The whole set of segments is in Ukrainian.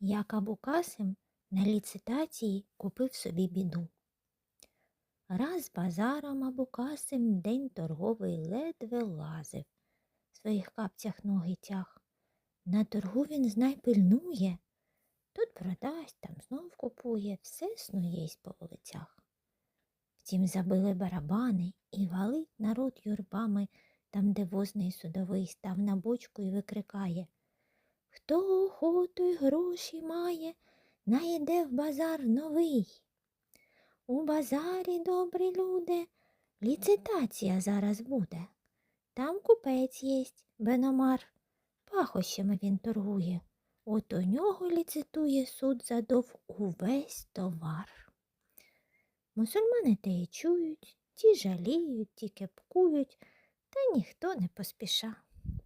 як Абукасим на ліцитації купив собі біду. Раз базаром Абукасим день торговий ледве лазив, в своїх капцях ноги тяг. На торгу він знай пильнує, тут продасть, там знов купує, все снуєсь по вулицях. Втім, забили барабани і валить народ юрбами, там, де возний судовий став на бочку і викрикає Хто охоту й гроші має, найде в базар новий. У базарі, добрі люди, ліцитація зараз буде. Там купець єсть, Беномар, пахощами він торгує. От у нього ліцитує суд задов увесь товар. Мусульмани те й чують, ті жаліють, ті кепкують, та ніхто не поспіша.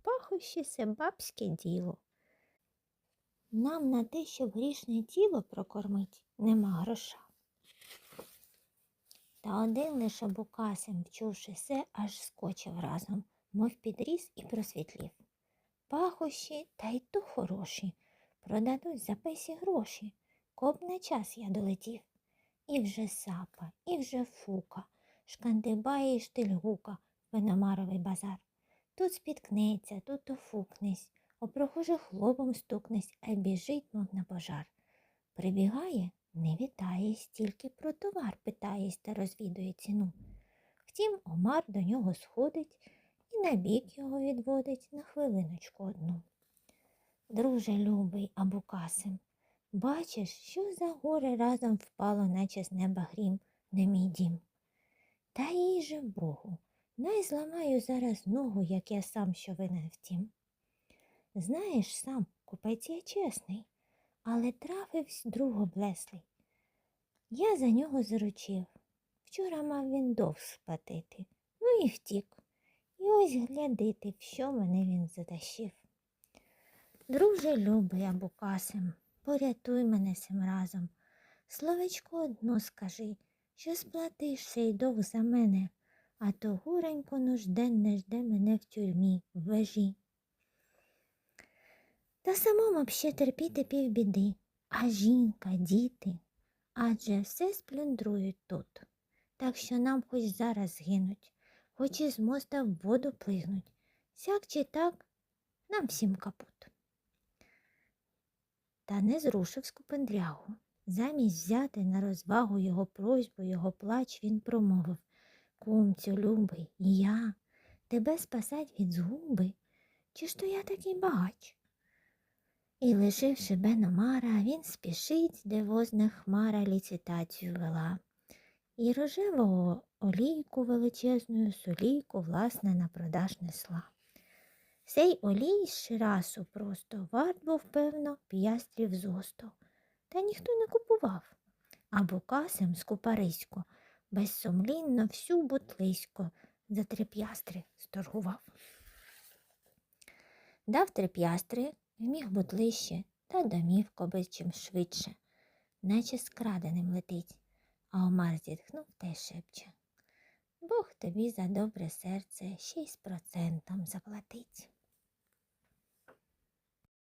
Пахощі се бабське діло. Нам на те, щоб грішне тіло прокормить, нема гроша. Та один лише Букасим, вчувши все, аж скочив разом, мов підріс і просвітлів. Пахощі та й то хороші, продадуть за песі гроші, коб на час я долетів. І вже сапа, і вже фука, шкандибає і штильгука, Виномаровий базар. Тут спіткнеться, тут офукнесь, у прохожих лобом стукнесь, а біжить, мов на пожар. Прибігає, не вітаєсь, тільки про товар питаєсь та розвідує ціну. Втім, Омар до нього сходить і на бік його відводить на хвилиночку одну. Друже любий Абукасим, бачиш, що за горе разом впало, наче з неба грім на мій дім. Та їй же Богу, най зламаю зараз ногу, як я сам що винен втім. Знаєш сам, купець я чесний, але трафивсь друг облеслий. Я за нього заручив. Вчора мав він довг сплатити, ну і втік. І ось глядити, в що мене він затащив. Друже любий Абукасим, порятуй мене сим разом. Словечко одно скажи, що сплатиш сей довг за мене, а то гуренько нужденне жде мене в тюрмі, в вежі. Та самому б ще терпіти півбіди, а жінка, діти, адже все сплюндрують тут. Так що нам хоч зараз згинуть, хоч із моста в воду плигнуть. Сяк чи так, нам всім капут. Та не зрушив скупендрягу. Замість взяти на розвагу його просьбу, його плач, він промовив Кумцю, любий, я тебе спасать від згуби, чи ж то я такий багач? І, лишивши Беномара, він спішить, де возна хмара ліцитацію вела, і рожевого олійку величезну солійку, власне, на продаж несла. Сей олій з ширасу просто варт був, певно, п'ястрів зосту, та ніхто не купував, а букасим скупарисько безсумлінно всю бутлисько за три п'ястри сторгував. Дав три п'ястри, вміг ближче та домівко би чим швидше, наче скраденим летить, а Омар зітхнув та й шепче. Бог тобі за добре серце ще й з процентом заплатить.